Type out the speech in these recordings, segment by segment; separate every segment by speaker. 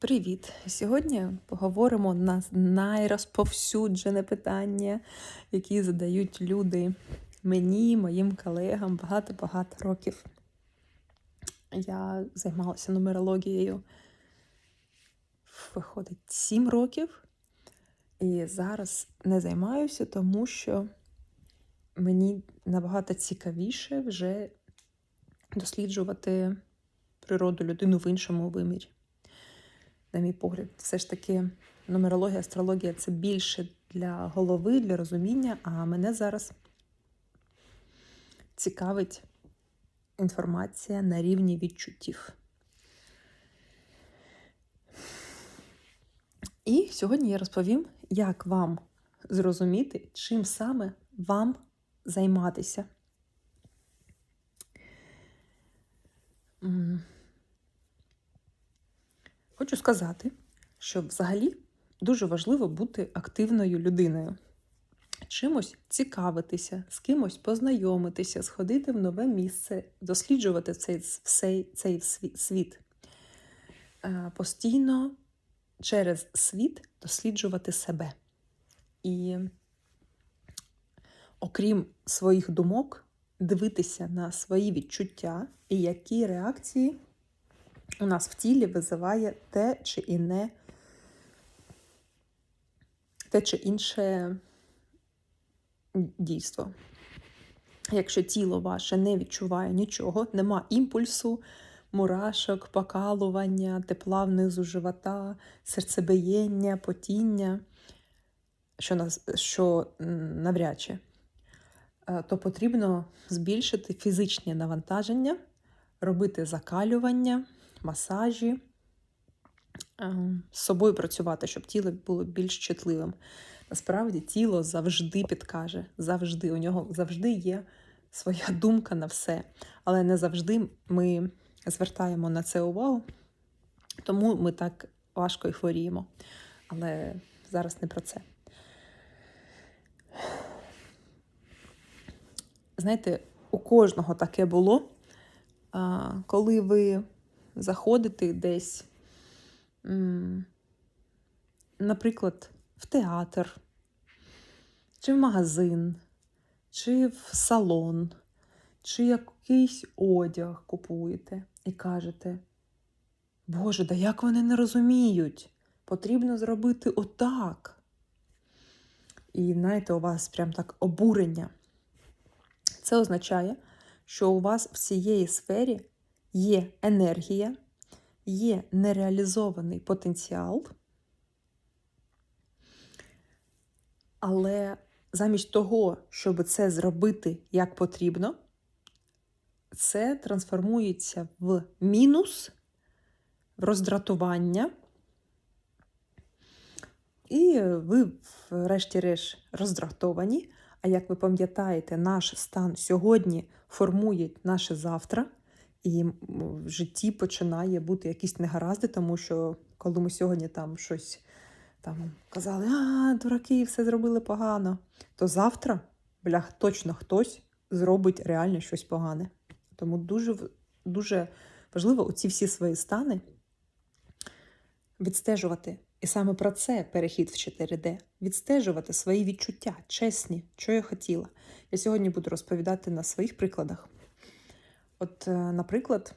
Speaker 1: Привіт! Сьогодні поговоримо на найрозповсюджене питання, які задають люди мені, моїм колегам багато-багато років. Я займалася нумерологією, виходить, 7 років, і зараз не займаюся, тому що мені набагато цікавіше вже досліджувати природу людини в іншому вимірі на мій погляд, все ж таки нумерологія, астрологія це більше для голови, для розуміння, а мене зараз цікавить інформація на рівні відчуттів. І сьогодні я розповім, як вам зрозуміти, чим саме вам займатися. Хочу сказати, що взагалі дуже важливо бути активною людиною. Чимось цікавитися, з кимось познайомитися, сходити в нове місце, досліджувати цей цей, цей світ. Е, постійно через світ досліджувати себе. І, окрім своїх думок, дивитися на свої відчуття і які реакції у нас в тілі визиває те чи іне, те чи інше дійство. Якщо тіло ваше не відчуває нічого, нема імпульсу, мурашок, покалування, тепла внизу живота, серцебиєння, потіння, що нас, що навряд чи, е, то потрібно збільшити фізичні навантаження, робити закалювання масажі, ем, з собою працювати, щоб тіло було більш чутливим. Насправді, тіло завжди підкаже, завжди. У нього завжди є своя думка на все. Але не завжди ми звертаємо на це увагу, тому ми так важко і хворіємо. Але зараз не про це. Знаєте, у кожного таке було, коли ви заходити десь, наприклад, в театр, чи в магазин, чи в салон, чи якийсь одяг купуєте і кажете, Боже, да як вони не розуміють? Потрібно зробити отак. І знаєте, у вас прям так обурення. Це означає, що у вас в цієї сфері є енергія, є нереалізований потенціал, але замість того, щоб це зробити як потрібно, це трансформується в мінус, в роздратування. І ви, врешті-решт, роздратовані. А як ви пам'ятаєте, наш стан сьогодні формує наше завтра. І в житті починає бути якісь негаразди, тому що коли ми сьогодні там щось там казали, а, дураки, все зробили погано, то завтра, блях, точно хтось зробить реально щось погане. Тому дуже дуже важливо оці всі свої стани відстежувати. І саме про це перехід в 4D. Відстежувати свої відчуття, чесні, що я хотіла. Я сьогодні буду розповідати на своїх прикладах. От, е, наприклад,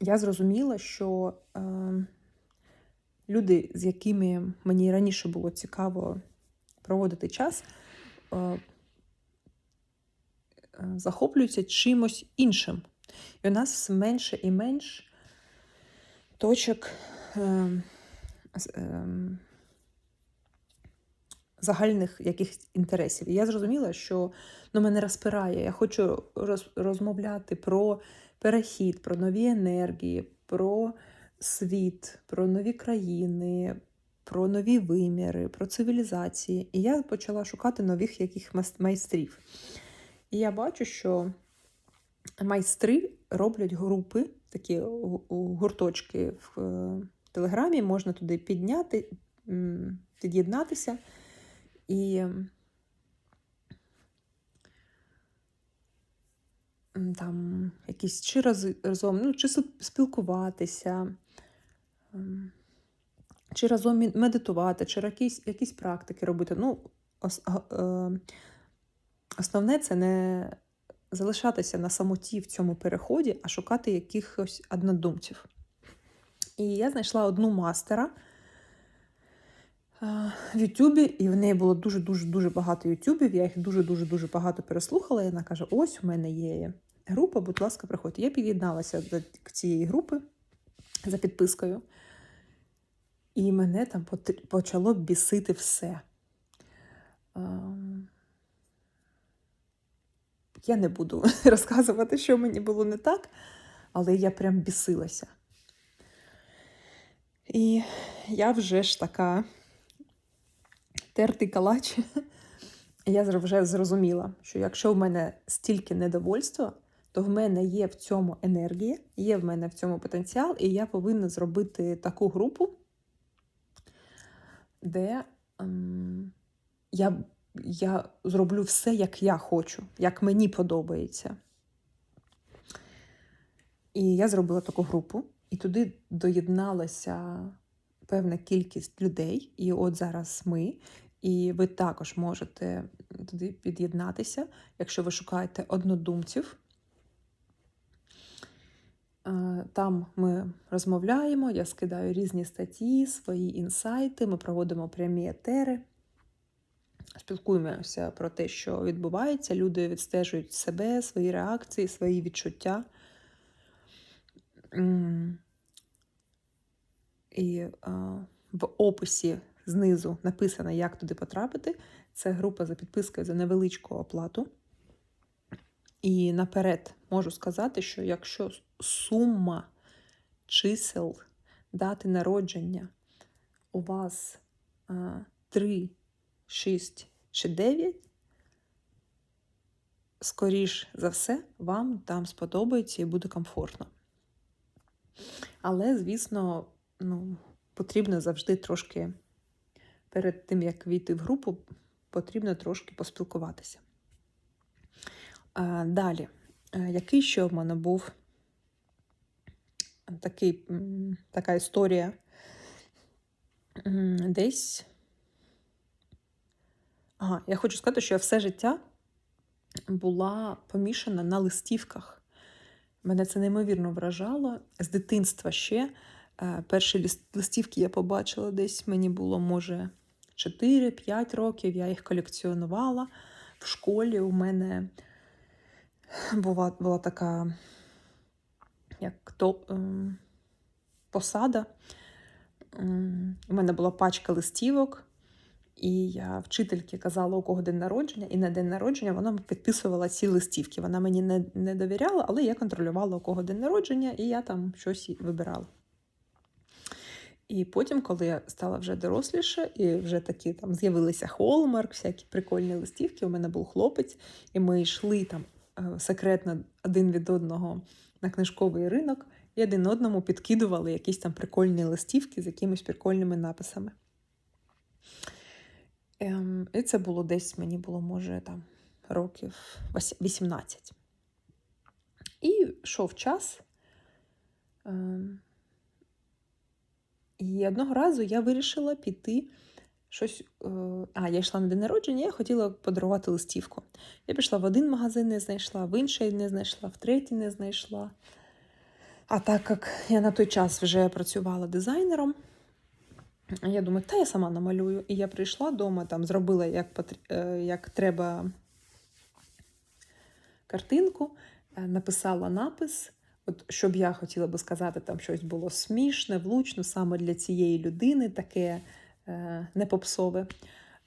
Speaker 1: я зрозуміла, що е, люди, з якими мені раніше було цікаво проводити час, е, е, захоплюються чимось іншим. І у нас все менше і менш точок. Е, е, загальних якихось інтересів. І я зрозуміла, що ну, мене розпирає. Я хочу роз, розмовляти про перехід, про нові енергії, про світ, про нові країни, про нові виміри, про цивілізації. І я почала шукати нових яких майстрів. І я бачу, що майстри роблять групи, такі гурточки в е, Телеграмі, можна туди підняти, під'єднатися. І там якісь чи разом, ну, чи спілкуватися, чи разом медитувати, чи якісь, якісь практики робити. Ну, е, основне це не залишатися на самоті в цьому переході, а шукати якихось однодумців. І я знайшла одну мастера в Ютубі, і в неї було дуже-дуже дуже багато Ютубів. Я їх дуже-дуже дуже багато переслухала. І вона каже: Ось у мене є група, будь ласка, приходьте. Я під'єдналася до цієї групи за підпискою. І мене там почало бісити все. Я не буду розказувати, що мені було не так, але я прям бісилася. І я вже ж така тертий калач. Я вже зрозуміла, що якщо в мене стільки недовольства, то в мене є в цьому енергія, є в мене в цьому потенціал, і я повинна зробити таку групу, де ем, я, я зроблю все, як я хочу, як мені подобається. І я зробила таку групу, і туди доєдналася певна кількість людей. І от зараз ми. І ви також можете туди під'єднатися, якщо ви шукаєте однодумців. Е, Там ми розмовляємо, я скидаю різні статті, свої інсайти, ми проводимо прямі етери, спілкуємося про те, що відбувається. Люди відстежують себе, свої реакції, свої відчуття. І е, в описі знизу написано, як туди потрапити. Це група за підпискою за невеличку оплату. І наперед можу сказати, що якщо сума чисел дати народження у вас 3, 6 чи 9, скоріш за все, вам там сподобається і буде комфортно. Але, звісно, ну, потрібно завжди трошки перед тим, як війти в групу, потрібно трошки поспілкуватися. Далі, Е, який ще в мене був такий, така історія десь. Ага, я хочу сказати, що я все життя була помішана на листівках. Мене це неймовірно вражало. З дитинства ще перші ліс- листівки я побачила десь, мені було, може, 4-5 років. Я їх колекціонувала. В школі у мене була, була така як то, ем, посада. У мене була пачка листівок, і я вчительки казала, у кого день народження, і на день народження вона підписувала ці листівки. Вона мені не, не довіряла, але я контролювала, у кого день народження, і я там щось вибирала. І потім, коли я стала вже доросліша, і вже такі там з'явилися Холмарк, всякі прикольні листівки. У мене був хлопець, і ми йшли там е, секретно один від одного на книжковий ринок, і один одному підкидували якісь там прикольні листівки з якимись прикольними написами. Ем, і це було десь, мені було, може, там років 18. І йшов час. Ем, і одного разу я вирішила піти щось. е, А, я йшла на день народження, я хотіла подарувати листівку. Я пішла в один магазин, не знайшла, в інший не знайшла, в третій не знайшла. А так як я на той час вже працювала дизайнером, я думаю, та я сама намалюю. І я прийшла вдома, там зробила як, потр- е, як треба картинку, е, написала напис. От, щоб я хотіла би сказати, там щось було смішне, влучно саме для цієї людини, таке е, не.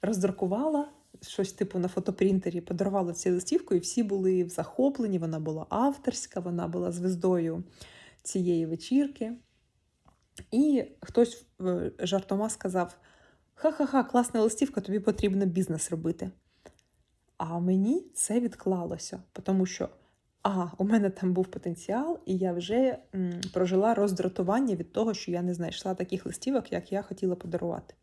Speaker 1: Роздрукувала щось типу на фотопринтері, подарувала цю листівку, і всі були в захопленні. Вона була авторська, вона була звездою цієї вечірки. І хтось е, жартома сказав: Ха-ха-ха, класна листівка, тобі потрібно бізнес робити. А мені це відклалося, тому що ага, у мене там був потенціал, і я вже м, прожила роздратування від того, що я не знайшла таких листівок, як я хотіла подарувати.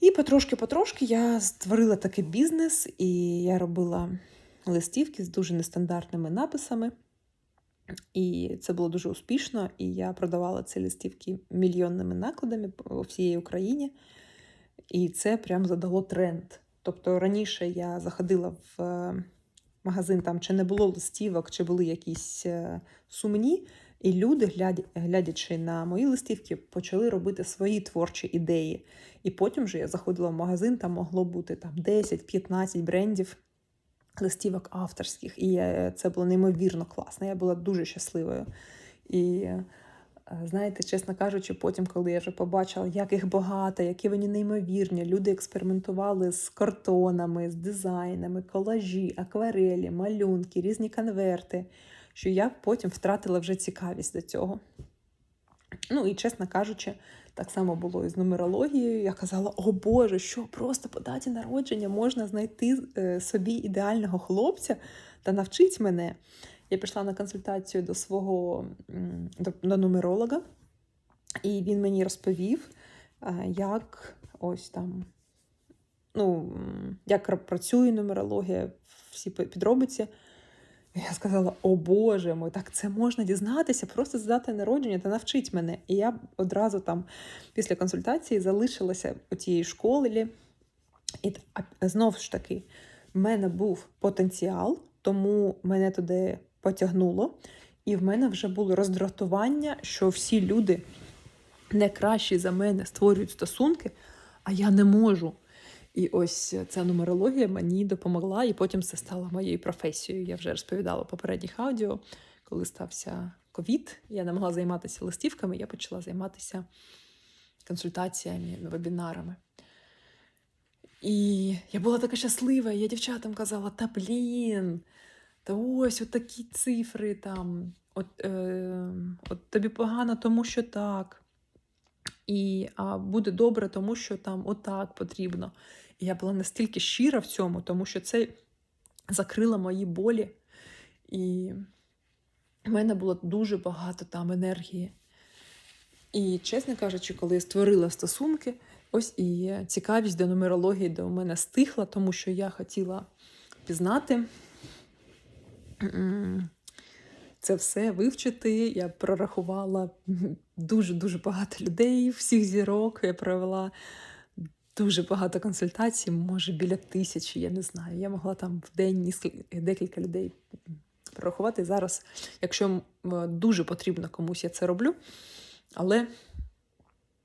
Speaker 1: І потрошки-потрошки я створила такий бізнес, і я робила листівки з дуже нестандартними написами. І це було дуже успішно, і я продавала ці листівки мільйонними накладами по всієї Україні. І це прям задало тренд. Тобто раніше я заходила в е, магазин, там чи не було листівок, чи були якісь е, сумні, і люди, глядячи на мої листівки, почали робити свої творчі ідеї. І потім вже я заходила в магазин, там могло бути там 10-15 брендів листівок авторських. І е, це було неймовірно класно. Я була дуже щасливою. І е, знаєте, чесно кажучи, потім, коли я вже побачила, як їх багато, які вони неймовірні, люди експериментували з картонами, з дизайнами, колажі, акварелі, малюнки, різні конверти, що я потім втратила вже цікавість до цього. Ну і чесно кажучи, так само було і з нумерологією. Я казала: о Боже, що просто по даті народження можна знайти е, собі ідеального хлопця та навчить мене. Я пішла на консультацію до свого до, до нумеролога, і він мені розповів, е, як ось там, ну, як працює нумерологія, всі підробиці. Я сказала: О Боже мой, так це можна дізнатися, просто з дати народження та навчить мене. І я одразу там після консультації залишилася у тієї школі. І знову ж таки, в мене був потенціал, тому мене туди потягнуло. І в мене вже було роздратування, що всі люди не кращі за мене створюють стосунки, а я не можу. І ось ця нумерологія мені допомогла, і потім це стало моєю професією. Я вже розповідала в попередніх аудіо, коли стався ковід, я не могла займатися листівками, я почала займатися консультаціями, вебінарами. І я була така щаслива, я дівчатам казала: та блін, та ось от цифри там. От, е, от тобі погано, тому що так. І а буде добре, тому що там отак потрібно. І я була настільки щира в цьому, тому що це закрило мої болі. І в мене було дуже багато там енергії. І, чесно кажучи, коли я створила стосунки, ось і цікавість до нумерології до мене стихла, тому що я хотіла пізнати це все вивчити. Я прорахувала дуже-дуже багато людей, всіх зірок. Я провела дуже багато консультацій, може біля тисячі, я не знаю. Я могла там в день декілька людей прорахувати. Зараз, якщо дуже потрібно комусь, я це роблю. Але,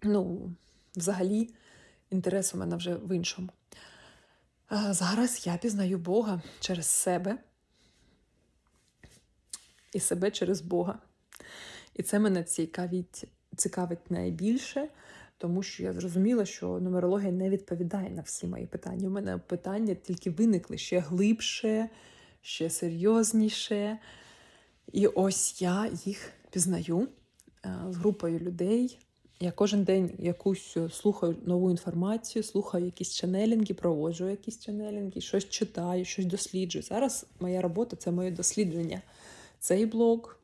Speaker 1: ну, взагалі, інтерес у мене вже в іншому. Зараз я пізнаю Бога через себе і себе через Бога. І це мене цікавить, цікавить найбільше, тому що я зрозуміла, що нумерологія не відповідає на всі мої питання. У мене питання тільки виникли ще глибше, ще серйозніше. І ось я їх пізнаю е, з групою людей. Я кожен день якусь слухаю нову інформацію, слухаю якісь ченелінги, проводжу якісь ченелінги, щось читаю, щось досліджую. Зараз моя робота це моє дослідження. Цей блог.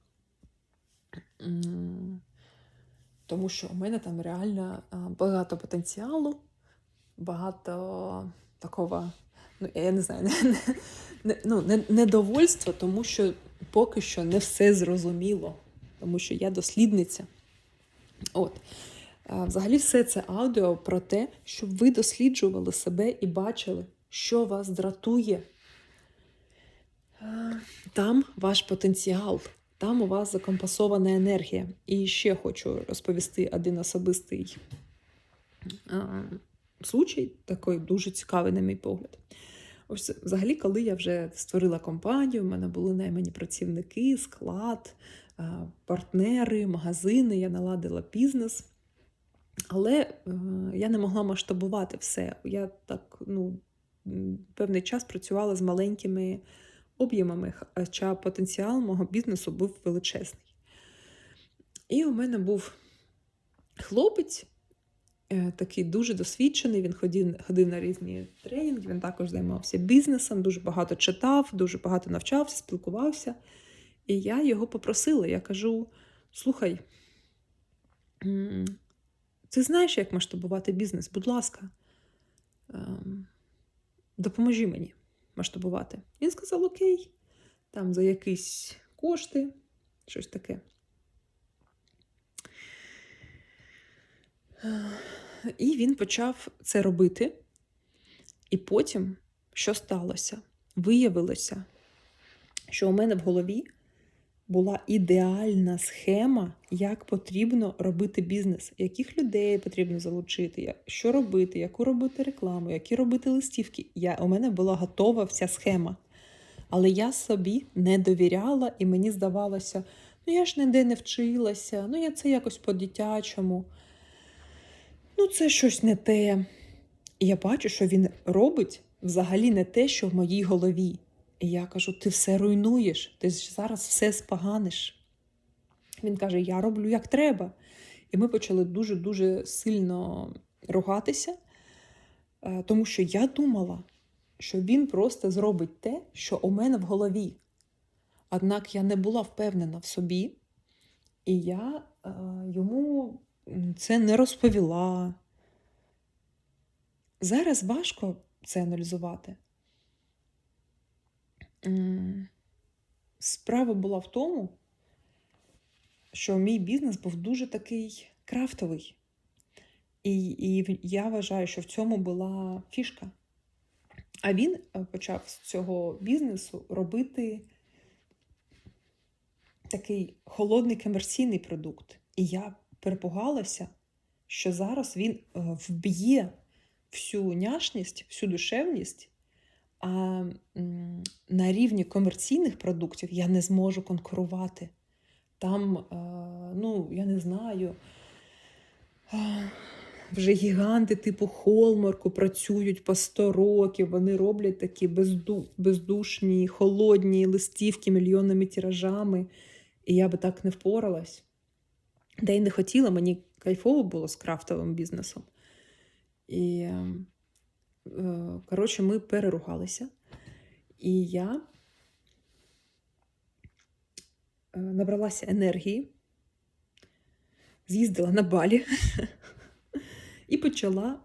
Speaker 1: Тому що у мене там реально багато потенціалу, багато такого, ну, я не знаю, не, не, ну, не, недовольства, тому що поки що не все зрозуміло, тому що я дослідниця. От. Взагалі, все це аудіо про те, щоб ви досліджували себе і бачили, що вас дратує. Там ваш потенціал, там у вас закомпасована енергія. І ще хочу розповісти один особистий случай, такий дуже цікавий, на мій погляд. Ось взагалі, коли я вже створила компанію, в мене були наймані працівники, склад, партнери, магазини, я наладила бізнес. Але е, я не могла масштабувати все. Я так ну, певний час працювала з маленькими об'ємами, хоча потенціал мого бізнесу був величезний. І у мене був хлопець, е, такий дуже досвідчений. Він ходив, ходив на різні тренінги, він також займався бізнесом, дуже багато читав, дуже багато навчався, спілкувався. І я його попросила, я кажу: слухай, ти знаєш, як масштабувати бізнес? Будь ласка, ем, допоможи мені масштабувати. Він сказав: Окей, там за якісь кошти Щось таке. І він почав це робити. І потім, що сталося? Виявилося, що у мене в голові була ідеальна схема, як потрібно робити бізнес, яких людей потрібно залучити, що робити, яку робити рекламу, які робити листівки. Я, у мене була готова вся схема. Але я собі не довіряла, і мені здавалося, ну я ж ніде не вчилася, ну я це якось по-дитячому. Ну, це щось не те. І я бачу, що він робить взагалі не те, що в моїй голові. І я кажу: ти все руйнуєш, ти зараз все споганиш. Він каже: Я роблю як треба. І ми почали дуже-дуже сильно ругатися, е, тому що я думала, що він просто зробить те, що у мене в голові. Однак я не була впевнена в собі, і я е, йому це не розповіла. Зараз важко це аналізувати. Справа була в тому, що мій бізнес був дуже такий крафтовий. І, і я вважаю, що в цьому була фішка. А він е, почав з цього бізнесу робити такий холодний комерційний продукт. І я перепугалася, що зараз він е, вб'є всю няшність, всю душевність, а на рівні комерційних продуктів я не зможу конкурувати. Там, е, ну, я не знаю, вже гіганти типу Холмарку працюють по 100 років, вони роблять такі бездушні, холодні листівки мільйонними тиражами. І я би так не впоралась. Де й не хотіла, мені кайфово було з крафтовим бізнесом. І, е, е, коротше, ми переругалися. І я е, набралася енергії, з'їздила на балі і почала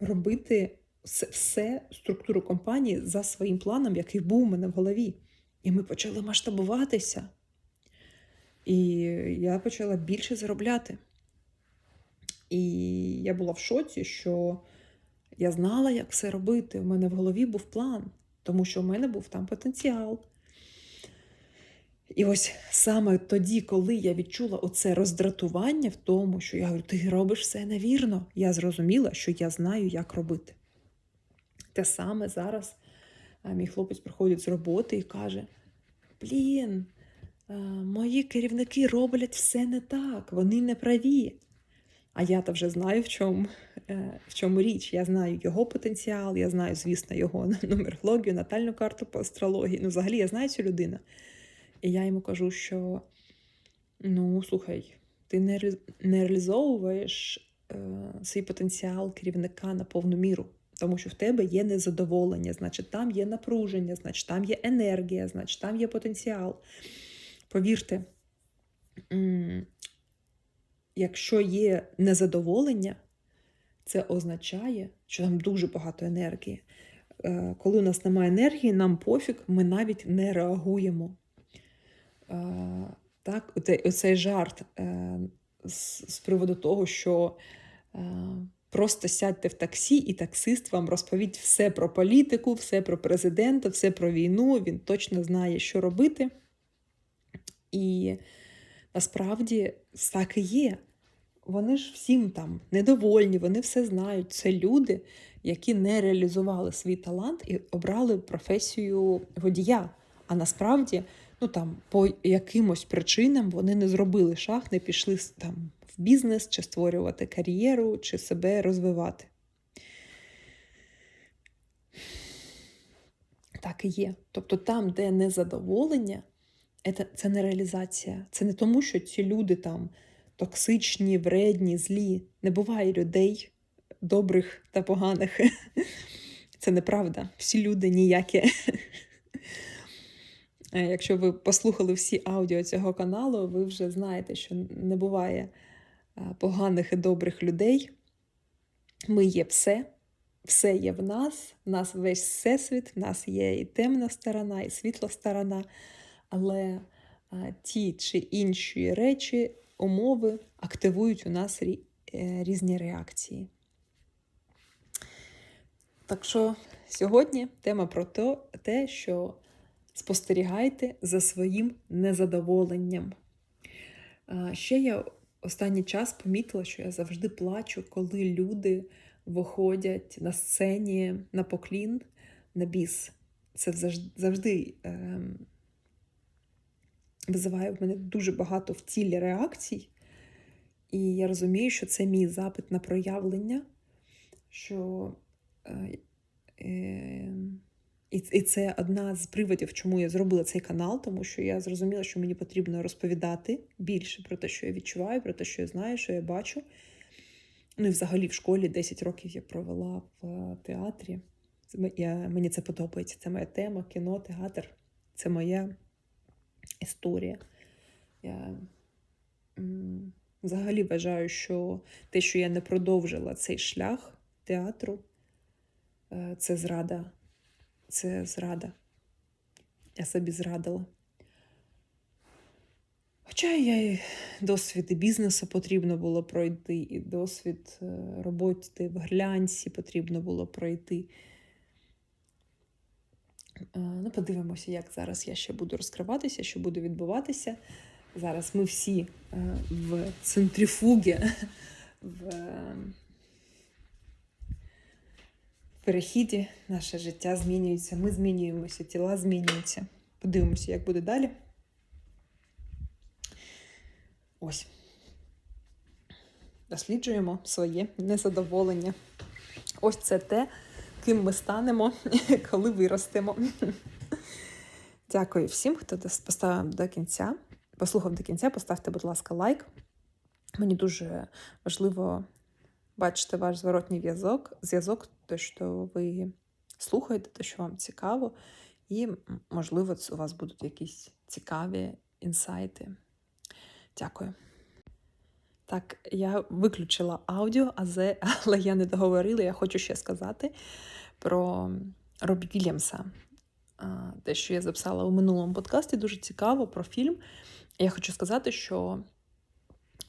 Speaker 1: робити все структуру компанії за своїм планом, який був у мене в голові. І ми почали масштабуватися. І я почала більше заробляти. І я була в шоці, що я знала, як все робити. У мене в голові був план, тому що у мене був там потенціал. І ось саме тоді, коли я відчула оце роздратування в тому, що я говорю, ти робиш все невірно, я зрозуміла, що я знаю, як робити. Те саме зараз мій хлопець приходить з роботи і каже: Блін, мої керівники роблять все не так, вони не праві. А я то вже знаю, в чому, е, в чому річ. Я знаю його потенціал, я знаю, звісно, його нумерологію, натальну карту по астрології. Ну, взагалі, я знаю цю людину. І я йому кажу, що ну, слухай, ти не, реалізовуєш е, свій потенціал керівника на повну міру, тому що в тебе є незадоволення, значить, там є напруження, значить, там є енергія, значить, там є потенціал. Повірте, якщо є незадоволення, це означає, що там дуже багато енергії. Е, Коли у нас немає енергії, нам пофіг, ми навіть не реагуємо. Е, Так, оцей, жарт е, з, приводу того, що просто сядьте в таксі, і таксист вам розповість все про політику, все про президента, все про війну. Він точно знає, що робити. І насправді так і є. Вони ж всім там недовольні, вони все знають. Це люди, які не реалізували свій талант і обрали професію водія. А насправді, ну там по якимось причинам вони не зробили шаг, не пішли там в бізнес, чи створювати кар'єру, чи себе розвивати. Так і є. Тобто там, де незадоволення, це, це не реалізація. Це не тому, що ці люди там токсичні, вредні, злі. Не буває людей добрих та поганих. Це неправда. Всі люди ніякі. Е, Якщо ви послухали всі аудіо цього каналу, ви вже знаєте, що не буває е, поганих і добрих людей. Ми є все, все є в нас, в нас весь всесвіт, в нас є і темна сторона, і світла сторона. Але ті чи інші речі, умови активують у нас е, різні реакції. Так що сьогодні тема про те, що спостерігайте за своїм незадоволенням. Ще я останній час помітила, що я завжди плачу, коли люди виходять на сцені на поклін, на біс. Це завжди, завжди ем, визиває в мене дуже багато в тілі реакцій. І я розумію, що це мій запит на проявлення, що е, е, і, це одна з приводів, чому я зробила цей канал, тому що я зрозуміла, що мені потрібно розповідати більше про те, що я відчуваю, про те, що я знаю, що я бачу. Ну і взагалі в школі 10 років я провела в е, театрі. Я, мені це подобається. Це моя тема, кіно, театр. Це моя історія. Я взагалі вважаю, що те, що я не продовжила цей шлях театру, е, це зрада. Це зрада. Я собі зрадила. Хоча я і досвід бізнесу потрібно було пройти, і досвід е, роботи в глянці потрібно було пройти. Е, Ну, подивимося, як зараз я ще буду розкриватися, що буде відбуватися. Зараз ми всі е, в центрифугі, в е, перехіді. Наше життя змінюється, ми змінюємося, тіла змінюються. Подивимося, як буде далі. Ось. Досліджуємо своє незадоволення. Ось це те, ким ми станемо, коли виростемо. Дякую всім, хто поставив до кінця. Послухав до кінця, поставте, будь ласка, лайк. Мені дуже важливо бачити ваш зворотній зв'язок, зв'язок, те, що ви слухаєте, те, що вам цікаво, і, можливо, у вас будуть якісь цікаві інсайти. Дякую. Так, я виключила аудіо, але я не договорила. Я хочу ще сказати про Робі Вільямса. Те, що я записала у минулому подкасті, дуже цікаво про фільм. Я хочу сказати, що,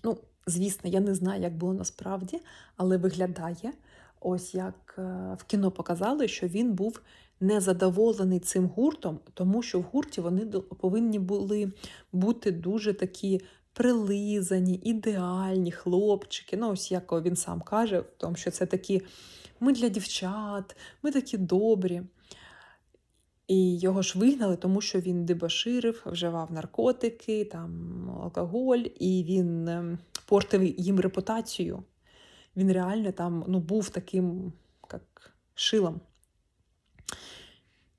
Speaker 1: ну, звісно, я не знаю, як було насправді, але виглядає, ось як е, в кіно показали, що він був незадоволений цим гуртом, тому що в гурті вони повинні були бути дуже такі прилизані, ідеальні хлопчики. Ну, ось як він сам каже, тому що це такі ми для дівчат, ми такі добрі. І його ж вигнали, тому що він дебоширив, вживав наркотики, там, алкоголь, і він ем, портив їм репутацію. Він реально там ну, був таким як шилом.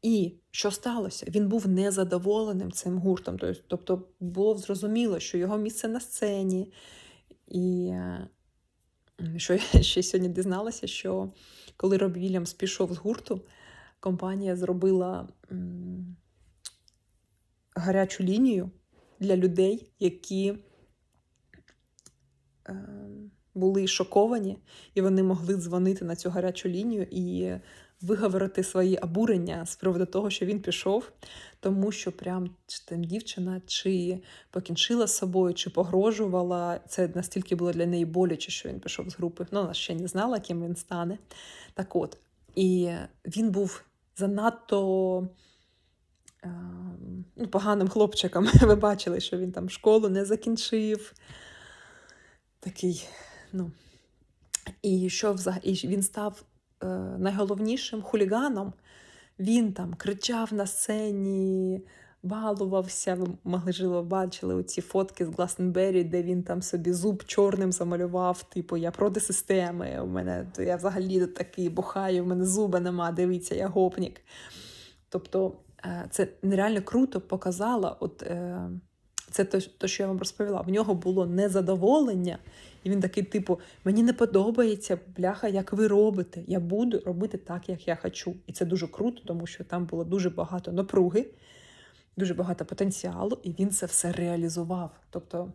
Speaker 1: І що сталося? Він був незадоволеним цим гуртом. Тобто- було зрозуміло, що його місце на сцені. І е, що я ще сьогодні дізналася, що коли Роб Вільямс пішов з гурту, компанія зробила гарячу лінію для людей, які е, були шоковані, і вони могли дзвонити на цю гарячу лінію і виговорити свої обурення з приводу того, що він пішов, тому що прям там дівчина чи покінчила з собою, чи погрожувала. Це настільки було для неї боляче, що він пішов з групи. Ну, вона ще не знала, ким він стане. Так от, і він був занадто. е, Ну, поганим хлопчиком. Ви бачили, що він там школу не закінчив. Такий, ну. І що взагалі він став найголовнішим хуліганом. Він там кричав на сцені, балувався. Ви могли бачили оці фотки з Гласнбері, де він там собі зуб чорним замалював. Типу, я проти системи. У мене то я взагалі такий бухаю, в мене зуба нема, дивіться, я гопнік. Тобто е, це нереально круто показало. От, е, це те, те, що я вам розповіла. В нього було незадоволення, і він такий, типу, мені не подобається, бляха, як ви робите. Я буду робити так, як я хочу. І це дуже круто, тому що там було дуже багато напруги, дуже багато потенціалу, і він це все реалізував. Тобто,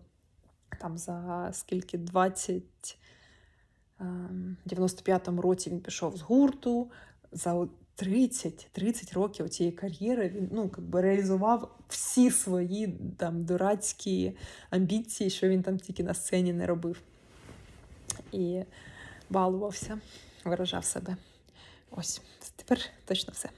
Speaker 1: там за скільки 20. ем, 95-му році він пішов з гурту. За 30, 30 років цієї кар'єри він ну, би реалізував всі свої там дурацькі амбіції, що він там тільки на сцені не робив. І балувався, виражав себе. Ось, тепер точно все.